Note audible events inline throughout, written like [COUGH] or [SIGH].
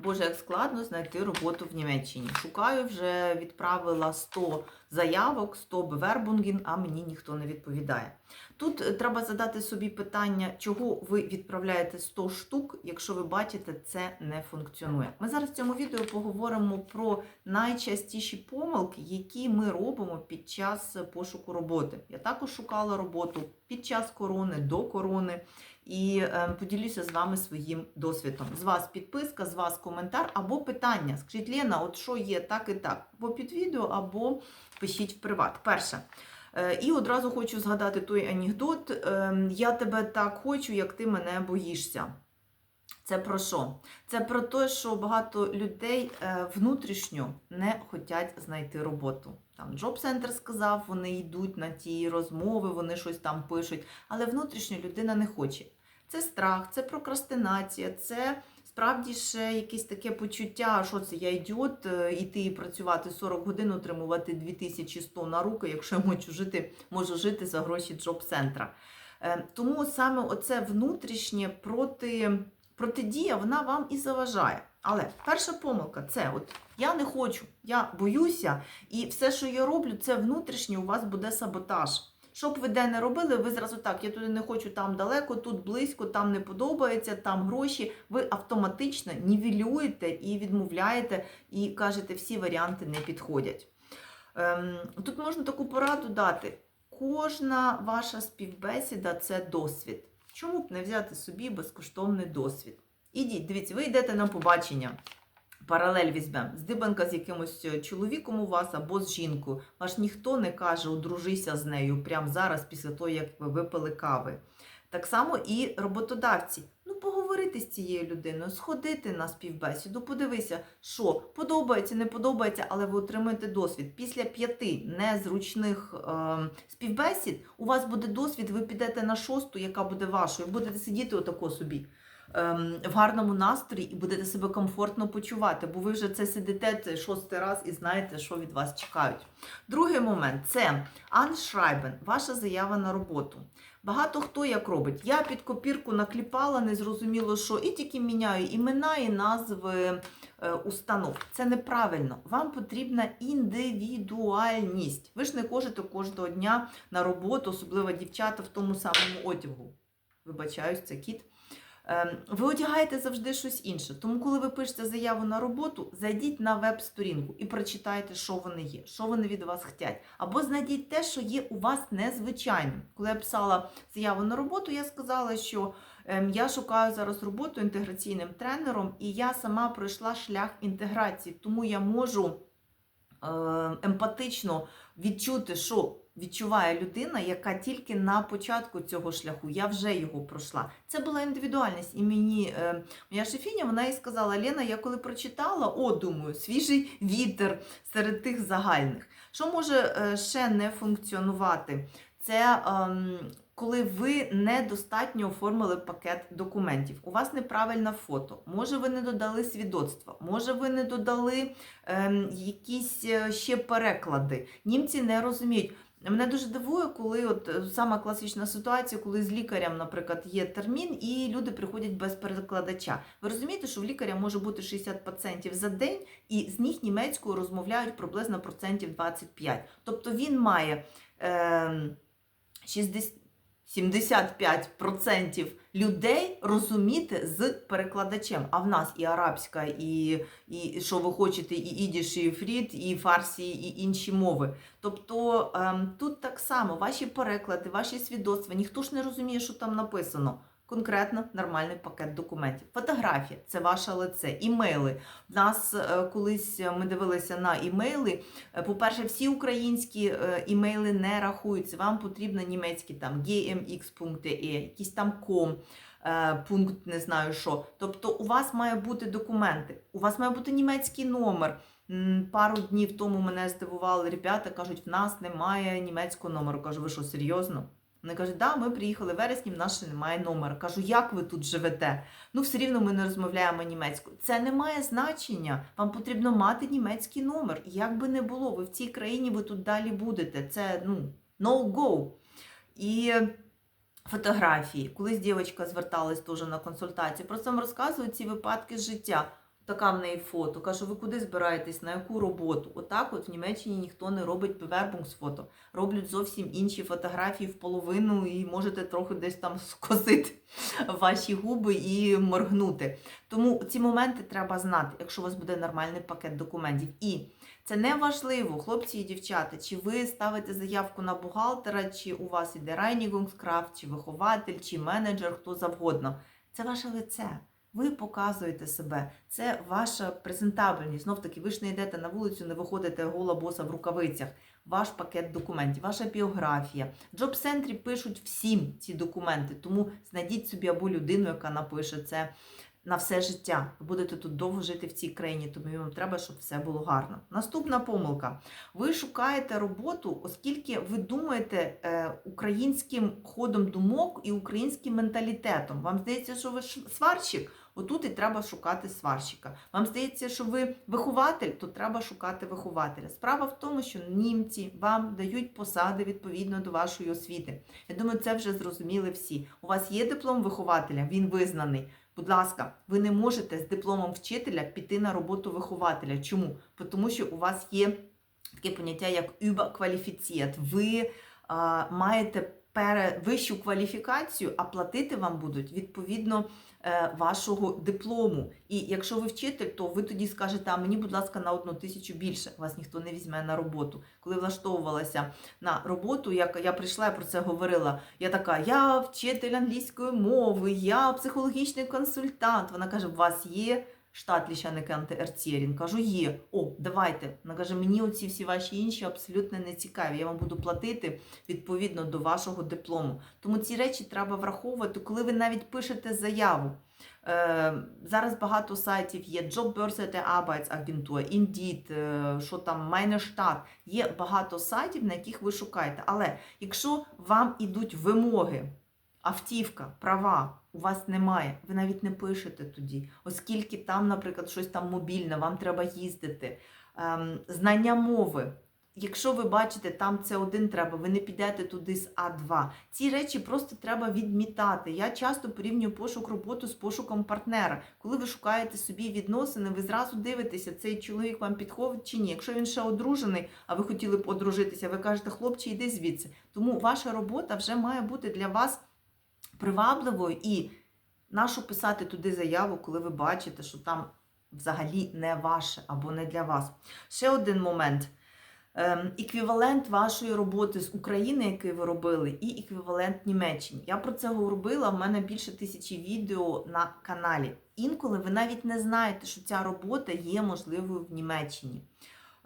Боже, як складно знайти роботу в Німеччині. Шукаю, вже відправила 100 заявок, 100 бевербунгін, а мені ніхто не відповідає. Тут е, треба задати собі питання, чого ви відправляєте 100 штук, якщо ви бачите, це не функціонує. Ми зараз в цьому відео поговоримо про найчастіші помилки, які ми робимо під час пошуку роботи. Я також шукала роботу під час корони, до корони. І е, поділюся з вами своїм досвідом. З вас підписка, з вас коментар або питання. Скажіть, Лена, от що є так і так, або під відео, або пишіть в приват. Перше. Е, І одразу хочу згадати той анекдот. е, Я тебе так хочу, як ти мене боїшся. Це про що? Це про те, що багато людей е, внутрішньо не хочуть знайти роботу. Там Джоб Центр сказав, вони йдуть на ті розмови, вони щось там пишуть, але внутрішньо людина не хоче. Це страх, це прокрастинація, це справді ще якесь таке почуття, що це я ідіот, е, іти і працювати 40 годин, отримувати 2100 на руки, якщо я можу жити, можу жити за гроші Джоб Центра. Е, Тому саме оце внутрішнє проти, протидія, вона вам і заважає. Але перша помилка це от я не хочу, я боюся, і все, що я роблю, це внутрішнє, у вас буде саботаж. Що б ви де не робили, ви зразу так, я туди не хочу, там далеко, тут близько, там не подобається, там гроші. Ви автоматично нівелюєте і відмовляєте, і кажете, всі варіанти не підходять. Ем, тут можна таку пораду дати. Кожна ваша співбесіда це досвід. Чому б не взяти собі безкоштовний досвід? Ідіть, дивіться, ви йдете на побачення. Паралель візьмемо. Здибанка з якимось е, чоловіком у вас або з жінкою. Ваш ніхто не каже, одружися з нею прямо зараз, після того, як ви випили кави. Так само і роботодавці. Ну, поговорити з цією людиною, сходити на співбесіду, подивися, що подобається, не подобається, але ви отримаєте досвід. Після п'яти незручних е, співбесід у вас буде досвід, ви підете на шосту, яка буде вашою, будете сидіти отако собі в гарному настрої і будете себе комфортно почувати, бо ви вже це сидите шостий раз і знаєте, що від вас чекають. Другий момент це аншрайбен, ваша заява на роботу. Багато хто як робить. Я під копірку накліпала, незрозуміло що, і тільки міняю імена і назви е, установ. Це неправильно. Вам потрібна індивідуальність. Ви ж не кожите кожного дня на роботу, особливо дівчата в тому самому одягу. Вибачаюсь, це кіт. Ем, Ви одягаєте завжди щось інше. Тому, коли ви пишете заяву на роботу, зайдіть на веб-сторінку і прочитайте, що вони є, що вони від вас хочуть. Або знайдіть те, що є у вас незвичайним. Коли я писала заяву на роботу, я сказала, що ем, я шукаю зараз роботу інтеграційним тренером, і я сама пройшла шлях інтеграції, тому я можу емпатично відчути, що відчуває людина, яка тільки на початку цього шляху, я вже його пройшла. Це була індивідуальність. І мені е, моя шефіня вона і сказала: Лена, я коли прочитала, о, думаю, свіжий вітер серед тих загальних. Що може е, ще не функціонувати? Це ем, коли ви недостатньо оформили пакет документів. У вас неправильне фото, може ви не додали свідоцтва, може ви не додали ем, якісь е, ще переклади. Німці не розуміють. Мене дуже дивує, коли от е, сама класична ситуація, коли з лікарем, наприклад, є термін, і люди приходять без перекладача. Ви розумієте, що в лікаря може бути 60 пацієнтів за день, і з них німецькою розмовляють приблизно процентів 25. Тобто він має е, 60, 75% людей розуміти з перекладачем. А в нас і арабська, і, і що ви хочете, і ідіш, і фрід, і фарсі, і інші мови. Тобто ем, тут так само ваші переклади, ваші свідоцтва, ніхто ж не розуміє, що там написано. Конкретно нормальний пакет документів. Фотографія це ваше лице, імейли. В нас е, колись ми дивилися на імейли. Е, По-перше, всі українські е, імейли не рахуються. Вам потрібно німецькі там gmx.de, якийсь там com, е, пункт, не знаю що. Тобто, у вас має бути документи, у вас має бути німецький номер. Пару днів тому мене здивували ребята, кажуть, в нас немає німецького номеру. Кажу, ви що, серйозно? Вони кажуть, да, ми приїхали в вересні, в нас ще немає номера. Кажу, як ви тут живете? Ну, все рівно ми не розмовляємо німецькою. Це не має значення. Вам потрібно мати німецький номер. Як би не було, ви в цій країні ви тут далі будете. Це ну, no go. І фотографії. Колись дівчинка зверталась теж на консультацію. Просто вам розказую ці випадки життя. Така в неї фото. Кажу, ви куди збираєтесь, на яку роботу? Отак, от в Німеччині ніхто не робить bewerbungsфото. Роблять зовсім інші фотографії в половину, і можете трохи десь там [LAUGHS] скосити ваші губи і моргнути. Тому ці моменти треба знати, якщо у вас буде нормальний пакет документів. І це не важливо, хлопці і дівчата, чи ви ставите заявку на бухгалтера, чи у вас іде Reinigungskraft, чи вихователь, чи менеджер, хто завгодно. Це ваше лице. Ви показуєте себе, це ваша презентабельність. Знов таки, ви ж не йдете на вулицю, не виходите гола боса в рукавицях. Ваш пакет документів, ваша біографія. В джоб-центрі пишуть всім ці документи, тому знайдіть собі або людину, яка напише це на все життя. Ви будете тут довго жити в цій країні, тому вам треба, щоб все було гарно. Наступна помилка. Ви шукаєте роботу, оскільки ви думаєте е, українським ходом думок і українським менталітетом. Вам здається, що ви сварщик, отут і треба шукати сварщика. Вам здається, що ви вихователь, то треба шукати вихователя. Справа в тому, що німці вам дають посади відповідно до вашої освіти. Я думаю, це вже зрозуміли всі. У вас є диплом вихователя, він визнаний. Будь ласка, ви не можете з дипломом вчителя піти на роботу вихователя. Чому? Тому що у вас є таке поняття як überqualifiziert. Ви а, маєте перевищу кваліфікацію, а платити вам будуть відповідно е, вашого диплому. І якщо ви вчитель, то ви тоді скажете, а мені, будь ласка, на одну тисячу більше. Вас ніхто не візьме на роботу. Коли влаштовувалася на роботу, як я прийшла, я про це говорила. Я така, я вчитель англійської мови, я психологічний консультант. Вона каже, у вас є штат ліщаники антиерцєрін. Кажу, є. О, давайте. Вона каже, мені оці всі ваші інші абсолютно не цікаві. Я вам буду платити відповідно до вашого диплому. Тому ці речі треба враховувати, коли ви навіть пишете заяву. Е, зараз багато сайтів є Jobbörse der Arbeitsagentur, Indeed, е, що там, Meine Stadt. Є багато сайтів, на яких ви шукаєте. Але якщо вам ідуть вимоги, автівка, права у вас немає, ви навіть не пишете тоді, оскільки там, наприклад, щось там мобільне, вам треба їздити. Ем, знання мови. Якщо ви бачите, там це один треба, ви не підете туди з А2. Ці речі просто треба відмітати. Я часто порівнюю пошук роботи з пошуком партнера. Коли ви шукаєте собі відносини, ви зразу дивитеся, цей чоловік вам підходить чи ні. Якщо він ще одружений, а ви хотіли б одружитися, ви кажете, хлопче, йди звідси. Тому ваша робота вже має бути для вас привабливою і нащо писати туди заяву, коли ви бачите, що там взагалі не ваше або не для вас. Ще один момент. Ем, Еквівалент вашої роботи з України, який ви робили, і еквівалент Німеччині. Я про це говорила. в мене більше тисячі відео на каналі. Інколи ви навіть не знаєте, що ця робота є можливою в Німеччині.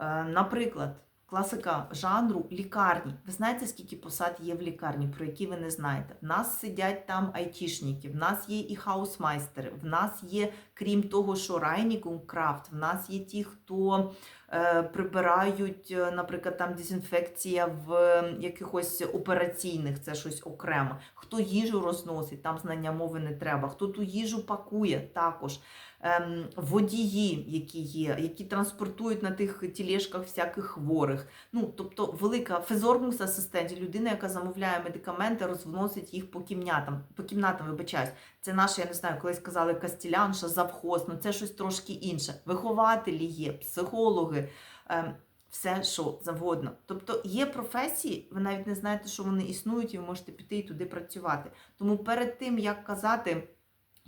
Е, Наприклад, класика жанру лікарні. Ви знаєте, скільки посад є в лікарні, про які ви не знаєте? В нас сидять там айтішники, в нас є і хаусмайстери, в нас є, крім того, що Райнікунг-крафт, в нас є ті, хто е, прибирають, е, наприклад, там дезінфекція в е, якихось операційних, це щось окремо. Хто їжу розносить, там знання мови не треба. Хто ту їжу пакує, також. Ем, водії, які є, які транспортують на тих тілешках всяких хворих. Ну, тобто велика фезормус асистент, людина, яка замовляє медикаменти, розносить їх по кімнатам, по кімнатам, вибачаюсь. Це наша, я не знаю, колись казали кастілянша, завхоз, ну це щось трошки інше. Вихователі є, психологи. Ем, все, що завгодно. Тобто є професії, ви навіть не знаєте, що вони існують, і ви можете піти і туди працювати. Тому перед тим, як казати,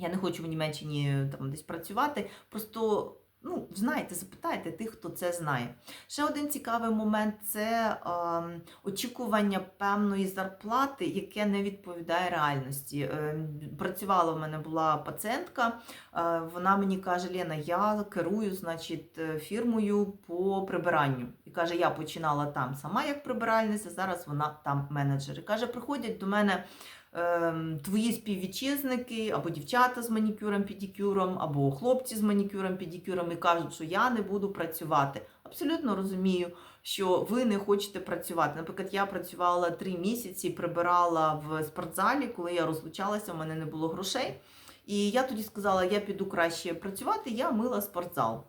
я не хочу в Німеччині там десь працювати, просто ну, знаєте, запитайте тих, хто це знає. Ще один цікавий момент це е, очікування певної зарплати, яке не відповідає реальності. Е, працювала в мене була пацієнтка, е, вона мені каже: Лена, я керую значить, е, фірмою по прибиранню. І каже, я починала там сама як прибиральниця, зараз вона там менеджер. І каже, приходять до мене. Ем, Твої співвітчизники, або дівчата з манікюром, педикюром, або хлопці з манікюром, педикюром і кажуть, що я не буду працювати. Абсолютно розумію, що ви не хочете працювати. Наприклад, я працювала три місяці, прибирала в спортзалі, коли я розлучалася, у мене не було грошей. І я тоді сказала, я піду краще працювати, я мила спортзал.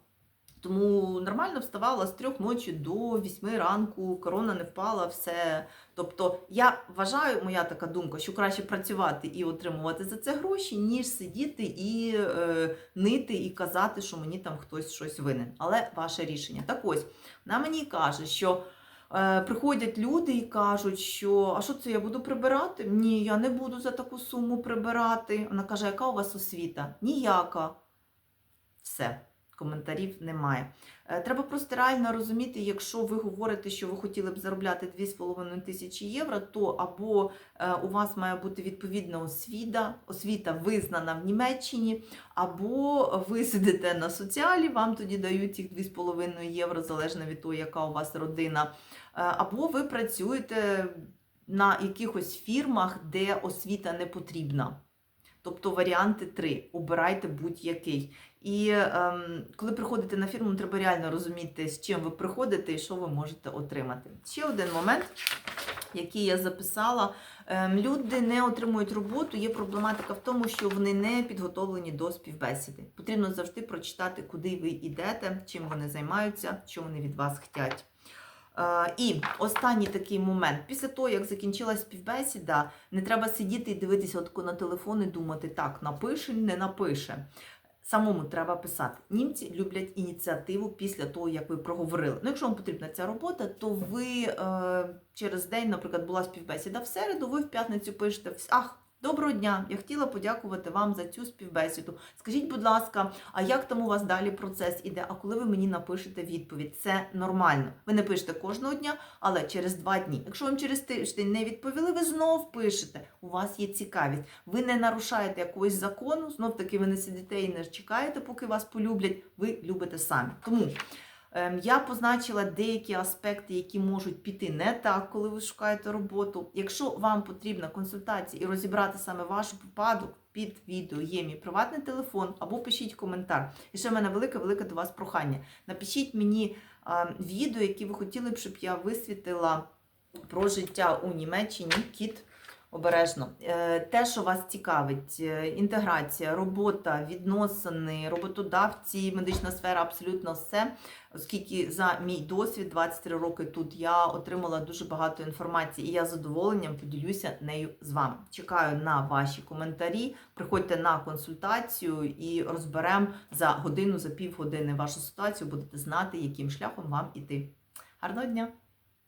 Тому нормально вставала з трьох ночі до вісьми ранку, корона не впала, все. Тобто я вважаю, моя така думка, що краще працювати і отримувати за це гроші, ніж сидіти і е, нити і казати, що мені там хтось щось винен. Але ваше рішення. Так ось, вона мені каже, що. Е, приходять люди і кажуть, що а що це я буду прибирати? Ні, я не буду за таку суму прибирати. Вона каже, яка у вас освіта? Ніяка. Все, коментарів немає. Е, Треба просто реально розуміти, якщо ви говорите, що ви хотіли б заробляти 2,5 тисячі євро, то або е, у вас має бути відповідна освіта, освіта визнана в Німеччині, або ви сидите на соціалі, вам тоді дають їх 2,5 євро, залежно від того, яка у вас родина. Е, Або ви працюєте на якихось фірмах, де освіта не потрібна. Тобто варіанти три. Обирайте будь-який. І ем, коли приходите на фірму, треба реально розуміти, з чим ви приходите і що ви можете отримати. Ще один момент, який я записала. Ем, люди не отримують роботу. Є проблематика в тому, що вони не підготовлені до співбесіди. Потрібно завжди прочитати, куди ви йдете, чим вони займаються, що вони від вас хочуть. Е, І останній такий момент. Після того, як закінчилась співбесіда, не треба сидіти і дивитися отко на телефон і думати, так, напише, не напише. Самому треба писати. Німці люблять ініціативу після того, як ви проговорили. Ну, якщо вам потрібна ця робота, то ви е, через день, наприклад, була співбесіда в середу, ви в п'ятницю пишете Ах, доброго дня! Я хотіла подякувати вам за цю співбесіду. Скажіть, будь ласка, а як там у вас далі процес іде? А коли ви мені напишете відповідь? Це нормально. Ви не пишете кожного дня, але через два дні. Якщо вам через тиждень не відповіли, ви знов пишете. У вас є цікавість. Ви не нарушаєте якогось закону, знов таки ви не сидите і не чекаєте, поки вас полюблять. Ви любите самі. Тому. Ем, Я позначила деякі аспекти, які можуть піти не так, коли ви шукаєте роботу. Якщо вам потрібна консультація і розібрати саме ваш випадок, під відео є мій приватний телефон або пишіть коментар. І ще в мене велике-велике до вас прохання. Напишіть мені відео, які ви хотіли б, щоб я висвітила про життя у Німеччині. Кіт обережно. Е, Те, що вас цікавить, е, інтеграція, робота, відносини, роботодавці, медична сфера, абсолютно все. Оскільки за мій досвід 23 роки тут я отримала дуже багато інформації, і я з задоволенням поділюся нею з вами. Чекаю на ваші коментарі. Приходьте на консультацію і розберемо за годину, за півгодини вашу ситуацію. Будете знати, яким шляхом вам іти. Гарного дня!